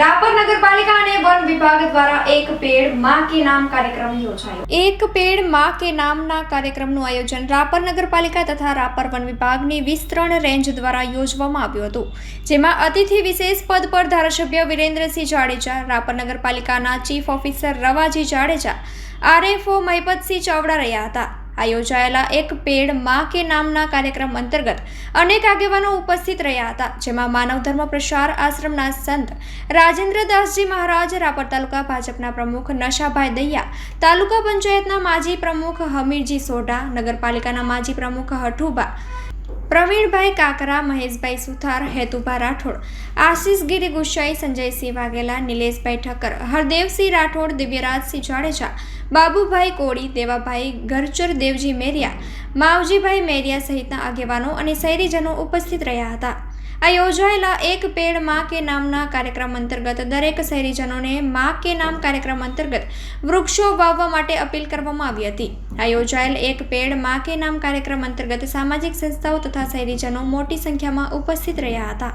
રાપર નગરપાલિકા અને વન વિભાગ દ્વારા એક પેડમાં કે નામ કાર્યક્રમ યોજાયો. એક પેડમાં કે નામના કાર્યક્રમનું આયોજન રાપર નગરપાલિકા તથા રાપર વન વિભાગની વિસ્તરણ રેન્જ દ્વારા યોજવામાં આવ્યું હતું. જેમાં અતિથિ વિશેષ પદ પર ધારાસભ્ય વિરેન્દ્રસિંહ જાડેજા, રાપર નગરપાલિકાના chief officer Ravaji Jadeja, RFO Mahipatsinh Chavda રહ્યા હતા. આ યોજાયેલા એક પેડમાં કે નામના કાર્યક્રમ અંતર્ગત અનેક આગેવાનો ઉપસ્થિત રહ્યા હતા, જેમાં માનવ ધર્મ પ્રસાર આશ્રમના સંત રાજેન્દ્રદાસજી મહારાજ, રાપર તાલુકા ભાજપના પ્રમુખ નશાભાઈ દહિયા તાલુકા પંચાયતના માજી પ્રમુખ હમીરજી સોઢા, નગરપાલિકાના માજી પ્રમુખ હઠુબા પ્રવીણભાઈ કાકરા, મહેશભાઈ સુથાર, હેતુભા રાઠોડ, આશીષ ગીરી ગુસાઈ, સંજયસિંહ વાઘેલા, નિલેશભાઈ ઠક્કર, હરદેવસિંહ રાઠોડ, દિવ્યરાજસિંહ જાડેજા, બાબુભાઈ કોળી, દેવાભાઈ ગરચર દેવજી મેરિયા, માવજીભાઈ મેરિયા સહિતના આગેવાનો અને શહેરીજનો ઉપસ્થિત રહ્યા હતા. આ યોજાયેલા એક પેડમાં કે નામના કાર્યક્રમ અંતર્ગત દરેક શહેરીજનોને માં કે નામ કાર્યક્રમ અંતર્ગત વૃક્ષો વાવવા માટે અપીલ કરવામાં આવી હતી. આ યોજાયેલ એક પેડમાં કે નામ કાર્યક્રમ અંતર્ગત સામાજિક સંસ્થાઓ તથા શહેરીજનો મોટી સંખ્યામાં ઉપસ્થિત રહ્યા હતા.